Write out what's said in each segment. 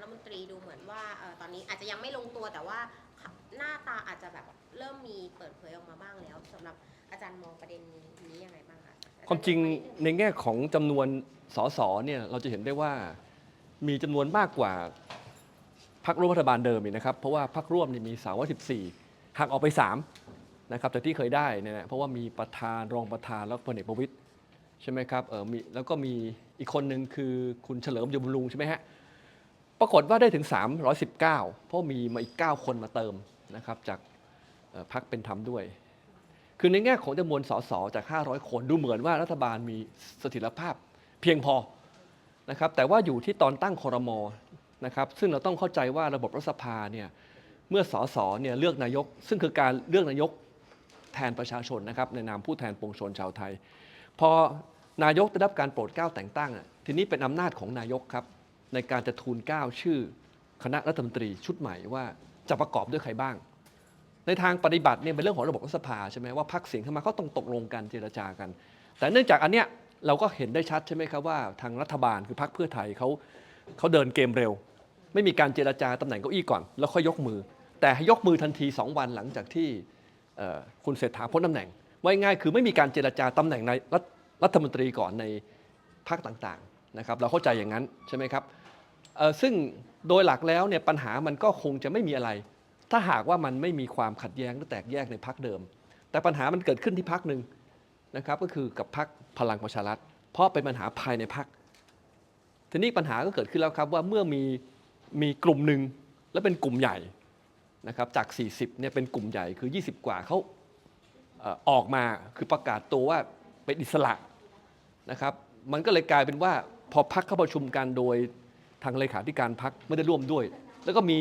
รัฐมนตรีดูเหมือนว่าเออตอนนี้อาจจะยังไม่ลงตัวแต่ว่าหน้าตาอาจจะแบบเริ่มมีเปิดเผยออกมาบ้างแล้วสำหรับอาจารย์มองประเด็นนี้ยังไงบ้างคะความจริงในแง่ของจำนวนสสเนี่ยเราจะเห็นได้ว่ามีจำนวนมากกว่าพรรคร่วมรัฐบาลเดิมนะครับ เพราะว่าพรรคร่วมนี่ยมี314หักออกไป3นะครับแต่ที่เคยได้เนี่ยนะเพราะว่ามีประธานรองประธานแล้วก็พลเอกประวิตยใช่ไหมครับเออมีแล้วก็มีอีกคนหนึ่งคือคุณเฉลิมยมลุงใช่ไหมฮะ ปรากฏว่าได้ถึง 319 เพราะมีมาอีก 9 คนมาเติมนะครับจากพรรคเป็นธรรมด้วย คือในแง่ของจำนวนสสจาก 500 คนดูเหมือนว่ารัฐบาลมีเสถียรภาพเพียงพอนะครับแต่ว่าอยู่ที่ตอนตั้งคอรมอนะครับซึ่งเราต้องเข้าใจว่าระบบรัฐสภาเนี่ยเมื่อสสเนี่ยเลือกนายก ซึ่งคือการเลือกนายกแทนประชาชนนะครับในนามผู้แทนปวงชนชาวไทย พอนายกได้รับการโปรดเกล้าแต่งตั้งอะทีนี้เป็นอำนาจของนายกครับ ในการจะทูลเกล้าชื่อคณะรัฐมนตรีชุดใหม่ว่าจะประกอบด้วยใครบ้าง ในทางปฏิบัติเนี่ยเป็นเรื่องของระบบรัฐสภาใช่ไหมว่าพักเสียงเข้ามาเขาต้องตกลงกันเจรจากัน แต่เนื่องจากอันเนี้ยเราก็เห็นได้ชัดใช่ไหมครับว่าทางรัฐบาลคือพรรคเพื่อไทยเขาเขาเดินเกมเร็ว ไม่มีการเจรจาตำแหน่งเก้าอี้ก่อน แล้วค่อยยกมือ แต่ยกมือทันที 2 วันหลังจากที่คุณเศรษฐาพ้นตำแหน่งไว้ง่ายคือไม่มีการเจรจาตำแหน่งในรัฐรัฐมนตรีก่อนในพรรคต่างๆนะครับเราเข้าใจอย่างนั้นใช่ไหมครับ ซึ่งโดยหลักแล้วเนี่ยปัญหามันก็คงจะไม่มีอะไร ถ้าหากว่ามันไม่มีความขัดแย้งหรือแตกแยกในพักเดิม แต่ปัญหามันเกิดขึ้นที่พักหนึ่งนะครับก็คือกับพักพลังประชารัฐ เพราะเป็นปัญหาภายในพักทีนี้ปัญหาก็เกิดขึ้นแล้วครับว่าเมื่อมีมีกลุ่มหนึ่งและเป็นกลุ่มใหญ่นะครับจาก 40เนี่ยเป็นกลุ่มใหญ่คือ 20 กว่าเขาออออกมาคือประกาศตัวว่าเป็นอิสระนะครับ มันก็เลยกลายเป็นว่าพอพักเข้าประชุมกันโดย ทางเลขาธิการพักไม่ได้ร่วมด้วย แล้วก็มี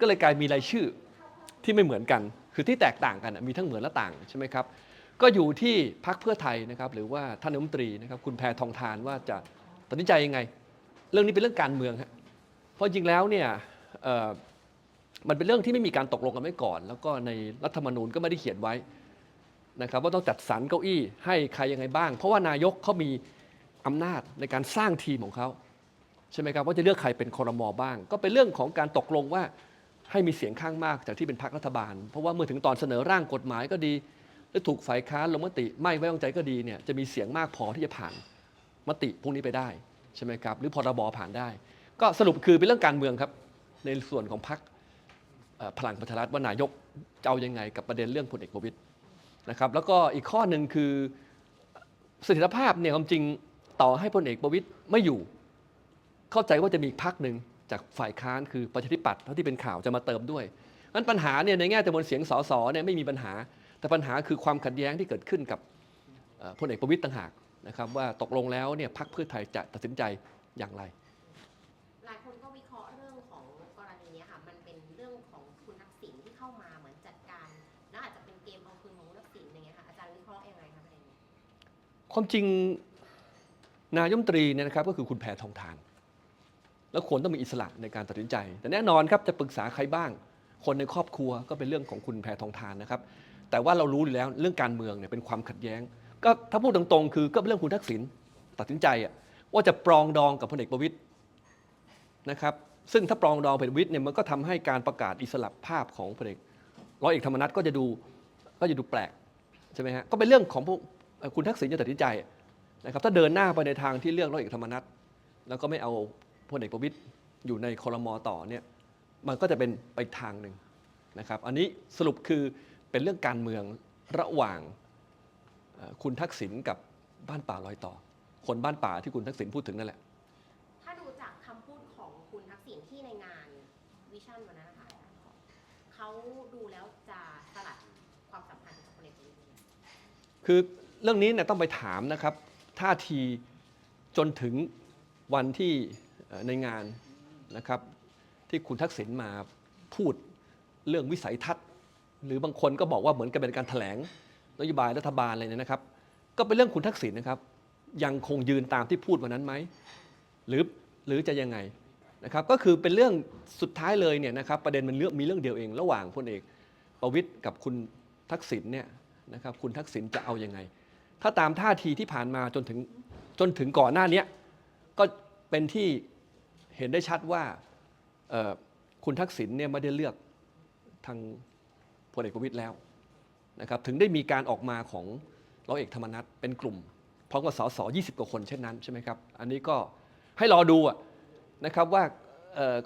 ก็เลยกลายมีรายชื่อที่ไม่เหมือนกัน คือที่แตกต่างกันอะมีทั้งเหมือนและต่างใช่ไหมครับก็อยู่ที่พักเพื่อไทยนะครับหรือว่าท่านนายกรัฐมนตรีนะครับคุณแพทองทานว่าจะตัดสินใจยังไง เรื่องนี้เป็นเรื่องการเมืองฮะเพราะจริงแล้วเนี่ยมันเป็นเรื่องที่ไม่มีการตกลงกันไว้ก่อน แล้วก็ในรัฐธรรมนูญก็ไม่ได้เขียนไว้นะครับว่าต้องจัดสรรเก้าอี้ให้ใครยังไงบ้าง เพราะว่านายกเขามีอำนาจในการสร้างทีมของเขา ใช่ไหมครับว่าจะเลือกใครเป็นคอรมอบ้าง ก็เป็นเรื่องของการตกลงว่าให้มีเสียงข้างมากจากที่เป็นพรรครัฐบาล เพราะว่าเมื่อถึงตอนเสนอร่างกฎหมายก็ดีหรือถูกฝ่ายค้านลงมติไม่ไว้วางใจก็ดีเนี่ยจะมีเสียงมากพอที่จะผ่านมติพวกนี้ไปได้ใช่ไหมครับหรือพรบผ่านได้ ก็สรุปคือเป็นเรื่องการเมืองครับในส่วนของพรรคพลังประชารัฐว่านายกจะเอายังไงกับประเด็นเรื่องพลเอกประวิตยนะครับแล้วก็อีกข้อหนึ่งคือเสถียรภาพเนี่ยความจริงต่อให้พลเอกประวิตยไม่อยู่ เข้าใจว่าจะมีอีกพรรคหนึ่งจากฝ่ายค้านคือประชาธิปัตย์เท่าที่เป็นข่าวจะมาเติมด้วยงั้นปัญหาเนี่ยในแง่จำนวนเสียงสสเนี่ยไม่มีปัญหา แต่ปัญหาคือความขัดแย้งที่เกิดขึ้นกับเอ่อพลเอกประวิตยต่างหากนะครับว่าตกลงแล้วเนี่ยพรรคเพื่อไทยจะตัดสินใจอย่างไร หลายคนก็วิเคราะห์เรื่องของกรณีเนี้ยค่ะมันเป็นเรื่องของคุณทักษิณที่เข้ามาเหมือนจัดการแล้วอาจจะเป็นเกมเอาคืนของคุณทักษิณอย่างเงี้ยค่ะอาจารย์วิเคราะห์ยังไงคะประเด็นนี้ความจริงนายกรัฐมนตรีเนี่ยนะครับก็คือคุณแพทองทาน แล้วควรต้องมีอิสระในการตัดสินใจ แต่แน่นอนครับจะปรึกษาใครบ้าง คนในครอบครัวก็เป็นเรื่องของคุณแพทองทานนะครับ แต่ว่าเรารู้อยู่แล้วเรื่องการเมืองเนี่ยเป็นความขัดแย้ง ก็ถ้าพูดตรงๆ คือก็เป็นเรื่องคุณทักษิณตัดสินใจอะว่าจะปรองดองกับพลเอกประวิตยนะครับ ซึ่งถ้าปรองดองพลเอกประวิตยเนี่ยมันก็ทำให้การประกาศอิสระภาพของพลเอกร้อยเอกธรรมนัฐก็จะดูก็จะดูแปลกใช่ไหมฮะก็เป็นเรื่องของพวกคุณทักษิณจะตัดสินใจนะครับถ้าเดินหน้าไปในทางที่เลือกร้อยเอกธรรมนัฐแล้วก็ไม่เอา พลเอกประวิตยอยู่ในคอรมอต่อเนี่ยมันก็จะเป็นไปอีกทางหนึ่งนะครับ อันนี้สรุปคือเป็นเรื่องการเมืองระหว่างเอ่อคุณทักษิณกับบ้านป่าลอยต่อ คนบ้านป่าที่คุณทักษิณพูดถึงนั่นแหละ ถ้าดูจากคำพูดของคุณทักษิณที่ในงานวิชั่นวันนั้นนะคะเขาดูแล้วจะสลัดความสัมพันธ์กับพลเอกประวิตยไหมคือเรื่องนี้เนี่ยต้องไปถามนะครับท่าทีจนถึงวันที่เอ่อ ในงานนะครับที่คุณทักษิณมาพูดเรื่องวิสัยทัศน์ หรือบางคนก็บอกว่าเหมือนกับเป็นการแถลงนโยบายรัฐบาลอะไรเนี่ยนะครับ ก็เป็นเรื่องคุณทักษิณนะครับ ยังคงยืนตามที่พูดวันนั้นไหมหรือหรือจะยังไงนะครับก็คือเป็นเรื่องสุดท้ายเลยเนี่ยนะครับประเด็นมันเรื่องมีเรื่องเดียวเอง ระหว่างพลเอกประวิตยกับคุณทักษิณเนี่ยนะครับคุณทักษิณจะเอายังไง ถ้าตามท่าทีที่ผ่านมาจนถึงจนถึงก่อนหน้านี้ก็เป็นที่ เห็นได้ชัดว่าคุณทักษิณเนี่ยไม่ได้เลือกทางพลเอกประวิตยแล้วนะครับถึงได้มีการออกมาของร้อยเอกธรรมนัฐเป็นกลุ่มพร้อมกับสส20กว่าคนเช่นนั้นใช่ไหมครับ อันนี้ก็ให้รอดูนะครับว่า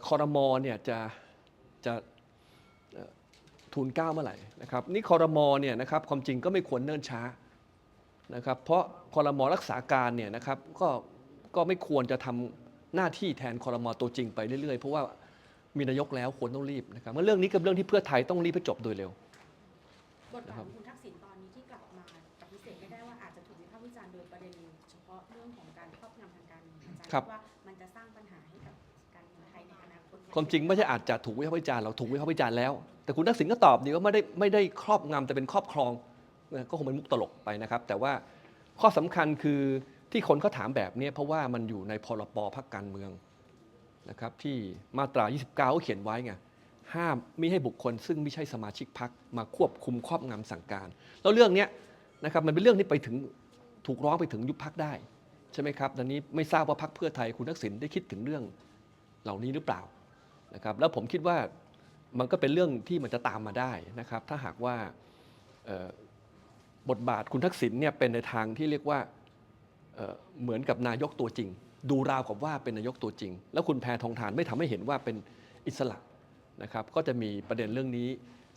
คอรมอเนี่ยจะจะทูลเก้าเมื่อไหร่นะครับนี่คอรมอเนี่ยนะครับความจริงก็ไม่ควรเนิ่นช้านะครับเพราะคอรมอรักษาการเนี่ยนะครับก็ก็ไม่ควรจะทำ หน้าที่แทนคอรมอตัวจริงไปเรื่อยๆ เพราะว่ามีนายกแล้วควรต้องรีบนะครับเมื่อเรื่องนี้กับเรื่องที่เพื่อไทยต้องรีบให้จบโดยเร็วบทบาทของคุณทักษิณตอนนี้ที่กลับมาปฏิเสธไม่ได้ว่าอาจจะถูกวิพากษ์วิจารณ์โดยประเด็นเฉพาะเรื่องของการครอบงำทางการเมืองอาจารย์ครับดว่ามันจะสร้างปัญหาให้กับการเมืองไทยในอนาคตไหความจริงไม่ใช่อาจจะถูกวิพากษ์วิจารณ์เราถูกวิพากษ์วิจารณ์แล้ว แต่คุณทักษิณก็ตอบดีว่าไม่ได้ไม่ได้ครอบงำแต่เป็นครอบครองนะก็คงเป็นมุกตลกไปนะครับ แต่ว่าข้อสำคัญคือ ที่คนเขาถามแบบนี้เพราะว่ามันอยู่ในพรบพักการเมืองนะครับที่มาตรา 29เขาเขียนไว้ไงห้ามมิให้บุคคล ซึ่งไม่ใช่สมาชิกพักมาควบคุมครอบงำสั่งการ แล้วเรื่องนี้นะครับมันเป็นเรื่องที่ไปถึงถูกร้องไปถึงยุบพักได้ใช่ไหมครับตอนนี้ไม่ทราบว่าพักเพื่อไทยคุณทักษิณได้คิดถึงเรื่องเหล่านี้หรือเปล่านะครับแล้วผมคิดว่ามันก็เป็นเรื่องที่มันจะตามมาได้นะครับ ถ้าหากว่าบทบาทคุณทักษิณเนี่ยเป็นในทางที่เรียกว่า เหมือนกับนายกตัวจริง ดูราวกับว่าเป็นนายกตัวจริง แล้วคุณแพทองทานไม่ทำให้เห็นว่าเป็นอิสระนะครับก็จะมีประเด็นเรื่องนี้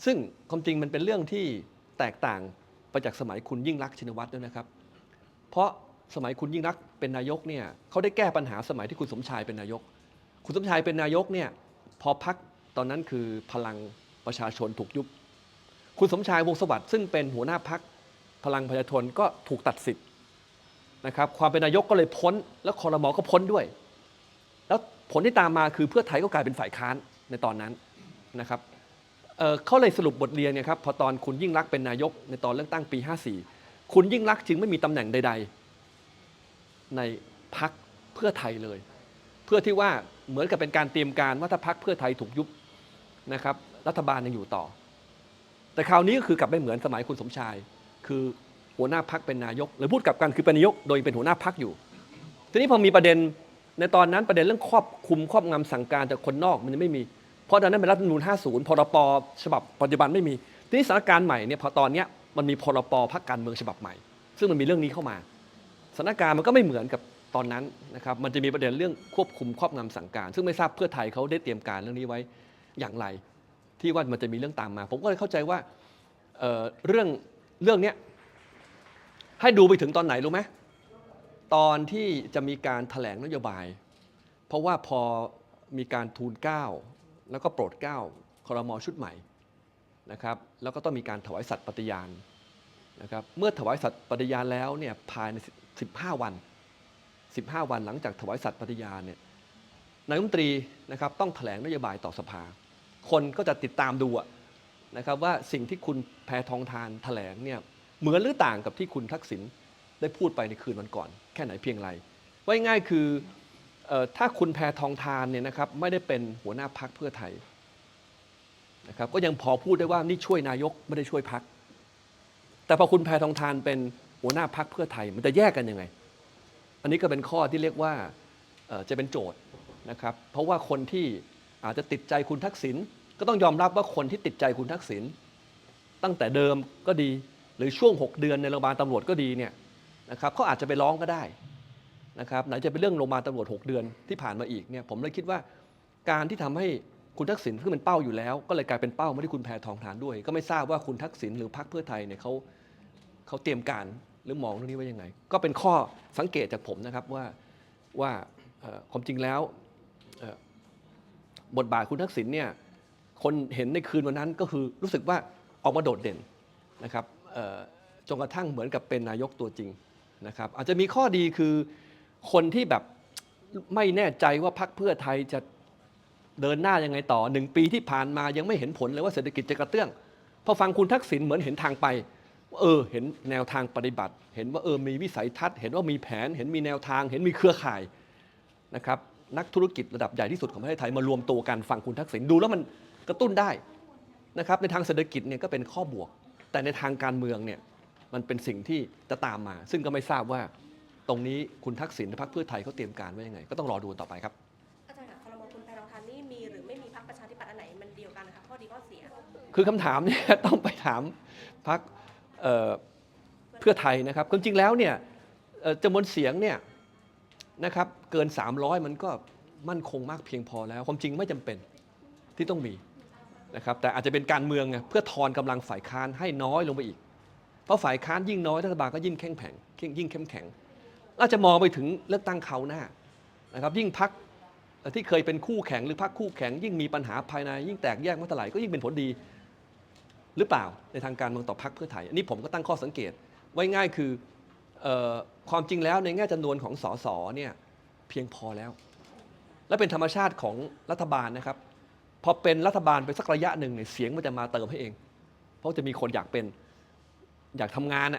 ซึ่งความจริงมันเป็นเรื่องที่แตกต่างไปจากสมัยคุณยิ่งรักชินวัตรด้วยนะครับ เพราะสมัยคุณยิ่งรักเป็นนายกเนี่ยเขาได้แก้ปัญหาสมัยที่คุณสมชายเป็นนายก คุณสมชายเป็นนายกเนี่ยพอพักตอนนั้นคือพลังประชาชนถูกยุบ คุณสมชายวงสวัสดิ์ซึ่งเป็นหัวหน้าพักพลังประชาชนก็ถูกตัดสิทธิ์ นะครับความเป็นนายกก็เลยพ้น แล้วคอรมอก็พ้นด้วย แล้วผลที่ตามมาคือเพื่อไทยก็กลายเป็นฝ่ายค้านในตอนนั้นนะครับเเขาเลยสรุปบทเรียนเนี่ยครับพอตอนคุณยิ่งรักษณ์เป็นนายกในตอนเลือกตั้งปี 54 คุณยิ่งรักษณ์จึงไม่มีตำแหน่งใด ๆ ในพักเพื่อไทยเลย เพื่อที่ว่าเหมือนกับเป็นการเตรียมการว่าถ้าพักเพื่อไทยถูกยุบนะครับรัฐบาลยังอยู่ต่อ แต่คราวนี้ก็คือกลับไม่เหมือนสมัยคุณสมชาย คือ หัวหน้าพักเป็นนายก หรือพูดกลับกันคือเป็นนายกโดยเป็นหัวหน้าพักอยู่ ทีนี้พอมีประเด็นในตอนนั้นประเด็นเรื่องครอบคุมครอบงำสั่งการจากคนนอกมันยังไม่มี เพราะตอนนั้นเป็นรัฐธรรมนูญ 50 พรปฉบับปัจจุบันไม่มี ทีนี้สถานการณ์ใหม่เนี่ยพอตอนเนี้ยมันมีพรปพักการเมืองฉบับใหม่ ซึ่งมันมีเรื่องนี้เข้ามาสถานการณ์มันก็ไม่เหมือนกับตอนนั้นนะครับมันจะมีประเด็นเรื่องควบคุมครอบงำสั่งการ ซึ่งไม่ทราบเพื่อไทยเขาได้เตรียมการเรื่องนี้ไว้อย่างไร ที่ว่ามันจะมีเรื่องตามมา ผมก็เลยเข้าใจว่าเเรื่องเรื่องเนี้ย ให้ดูไปถึงตอนไหนรู้ไหมตอนที่จะมีการถแถลงนโยบาย เพราะว่าพอมีการทูลเก้าแล้วก็โปรดเก้าคอรมอชุดใหม่นะครับแล้วก็ต้องมีการถวายสัตย์ปฏิญาณนะครับเมื่อถวายสัตย์ปฏิญาณแล้วเนี่ยภายใน 15 วัน 15 วันหลังจากถวายสัตย์ปฏิญาณเนี่ยนายกรัฐมนตรีนะครับต้องแถลงนโยบายต่อสภา คนก็จะติดตามดูนะครับว่าสิ่งที่คุณแพทองทานแถลงเนี่ย เหมือนหรือต่างกับที่คุณทักษิณได้พูดไปในคืนวันก่อน แค่ไหนเพียงไรว่าง่ายคืออถ้าคุณแพทองทานเนี่ยนะครับไม่ได้เป็นหัวหน้าพักเพื่อไทยนะครับก็ยังพอพูดได้ว่านี่ช่วยนายกไม่ได้ช่วยพัก แต่พอคุณแพทองทานเป็นหัวหน้าพักเพื่อไทย มันจะแยกกันยังไง อันนี้ก็เป็นข้อที่เรียกว่าจะเป็นโจทย์นะครับเพราะว่าคนที่อาจจะติดใจคุณทักษิณก็ต้องยอมรับว่าคนที่ติดใจคุณทักษิณตั้งแต่เดิมก็ดี หรือช่วง 6 เดือนในโรงพยาบาลตำรวจก็ดีเนี่ยนะครับเขาอาจจะไปร้องก็ได้นะครับไหนจะเป็นเรื่องโรงพยาบาลตำรวจ 6 เดือนที่ผ่านมาอีกเนี่ยผมเลยคิดว่าการที่ทำให้คุณทักษิณซึ่งเป็นเป้าอยู่แล้ว ก็เลยกลายเป็นเป้าไมาที่คุณแพทองทานด้วย ก็ไม่ทราบว่าคุณทักษิณหรือพรรคเพื่อไทยเนี่ยเขาเขาเตรียมการหรือมองเรื่องนี้ไว้ยังไง ก็เป็นข้อสังเกตจากผมนะครับว่าว่าความจริงแล้วบทบาทคุณทักษิณเนี่ยคนเห็นในคืนวันนั้นก็คือรู้สึกว่าออกมาโดดเด่นนะครับ จนกระทั่งเหมือนกับเป็นนายกตัวจริงนะครับอาจจะมีข้อดีคือคนที่แบบไม่แน่ใจว่าพรรคเพื่อไทยจะเดินหน้ายังไงต่อหนึ่งปีที่ผ่านมายังไม่เห็นผลเลยว่าเศรษฐกิจจะกระเตื้องพอฟังคุณทักษิณเหมือนเห็นทางไปเออเห็นแนวทางปฏิบัติ เห็นว่าเออมีวิสัยทัศน์ เห็นว่ามีแผน เห็นมีแนวทาง เห็นมีเครือข่ายนะครับนักธุรกิจระดับใหญ่ที่สุดของประเทศไทยมารวมตัวกันฟังคุณทักษิณดูแล้วมันกระตุ้นได้นะครับในทางเศรษฐกิจเนี่ยก็เป็นข้อบวก แต่ในทางการเมืองเนี่ยมันเป็นสิ่งที่จะตามมา ซึ่งก็ไม่ทราบว่าตรงนี้คุณทักษิณและพรรคเพื่อไทยเขาเตรียมการไว้ยังไง ก็ต้องรอดูต่อไปครับอาจารย์ค่ะครมคุณแพรองทานนี่มีหรือไม่มีพรรคประชาธิปัตย์อันไหนมันเดียวกันนะคะข้อดีข้อเสีย คือคำถามเนี่ยต้องไปถามพักเพื่อไทยนะครับความจริงแล้วเนี่ยเอ่อจำนวนเสียงเนี่ยนะครับเกิน 300 มันก็มั่นคงมากเพียงพอแล้ว ความจริงไม่จำเป็นที่ต้องมี นะครับแต่อาจจะเป็นการเมืองไงเพื่อทอนกำลังฝ่ายค้านให้น้อยลงไปอีก เพราะฝ่ายค้านยิ่งน้อยรัฐบาลก็ยิ่งแข็งแข็งยิ่งเข้มแข็งอาจจะมองไปถึงเลือกตั้งเขาวหน้านะครับยิ่งพักที่เคยเป็นคู่แข่งหรือพักคู่แข่งยิ่งมีปัญหาภายในยิ่งแตกแยกมาเท่าไหร่ก็ยิ่งเป็นผลดีหรือเปล่าในทางการเมืองต่อพรรคเพื่อไทยอันนี้ผมก็ตั้งข้อสังเกตไว้ง่ายคือออความจริงแล้วในแง่จำนวนของสสเนี่ยเพียงพอแล้ว และเป็นธรรมชาติของรัฐบาลนะครับ พอเป็นรัฐบาลไปสักระยะหนึ่งเนี่ยเสียงมันจะมาเติมให้เอง เพราะจะมีคนอยากเป็นอยากทำงาน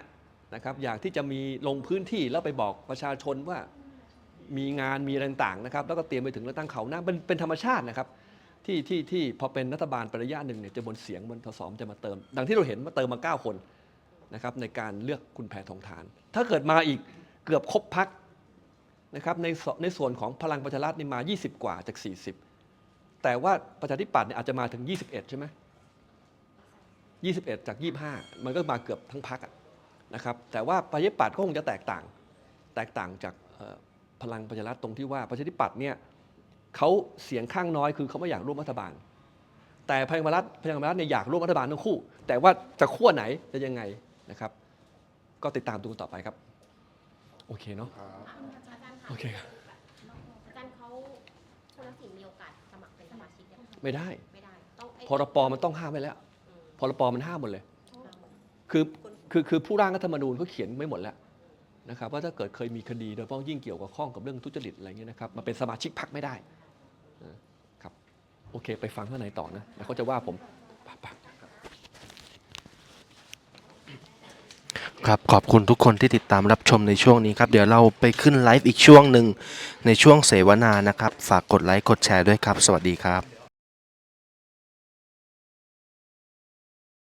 นะครับอยากที่จะมีลงพื้นที่แล้วไปบอกประชาชนว่ามีงานมีอะไรต่างๆนะครับ แล้วก็เตรียมไปถึงเลือกตั้งเขาหน้าเป็นเป็นธรรมชาตินะครับ ที่ที่ที่พอเป็นรัฐบาลไประยะหนึ่งเนี่ยจำนวนเสียงบนทศมจะมาเติม ดังที่เราเห็นมาเติมมา 9 คนนะครับในการเลือกคุณแพทองทาน ถ้าเกิดมาอีกเกือบครบพักนะครับในในส่วนของพลังประชารัฐนี่มา 20 กว่าจาก 40 แต่ว่าประชาธิปัตย์เนี่ยอาจจะมาถึง 21 ใช่ไหม21 จาก 25 มันก็มาเกือบทั้งพักนะครับ แต่ว่าประชาธิปัตย์ก็คงจะแตกต่าง แตกต่างจากเอ่อพลังประชารัฐตรงที่ว่าประชาธิปัตย์เนี่ยเขาเสียงข้างน้อยคือเขาไม่อยากร่วมรัฐบาล แต่พลังประชารัฐพลังประชารัฐเนี่ยอยากร่วมรัฐบาลทั้งคู่ แต่ว่าจะขั้วไหนจะยังไงนะครับ ก็ติดตามดูกันต่อไปครับ โอเคเนาะอาจารย์ค่ะโอเคครับ ได้ไหมไม่ได้ ไม่ได้ต้องไอ้พรปมันต้องห้ามไว้แล้ว อืมพรปมันห้ามหมดเลย คือ คือ คือผู้ร่างรัฐธรรมนูญเขาเขียนไม่หมดแล้วนะครับว่าถ้าเกิดเคยมีคดีโดยเฉพาะยิ่งเกี่ยวกับข้องกับเรื่องทุจริตอะไรเงี้ยนะครับมาเป็นสมาชิกพรรคไม่ได้นะครับโอเค ไปฟังข้างในต่อนะแล้วเขาจะว่าผมปะปะ ครับขอบคุณทุกคนที่ติดตามรับชมในช่วงนี้ครับ เดี๋ยวเราไปขึ้นไลฟ์อีกช่วงหนึ่งในช่วงเสวนานะครับ ฝากกดไลค์กดแชร์ด้วยครับ สวัสดีครับ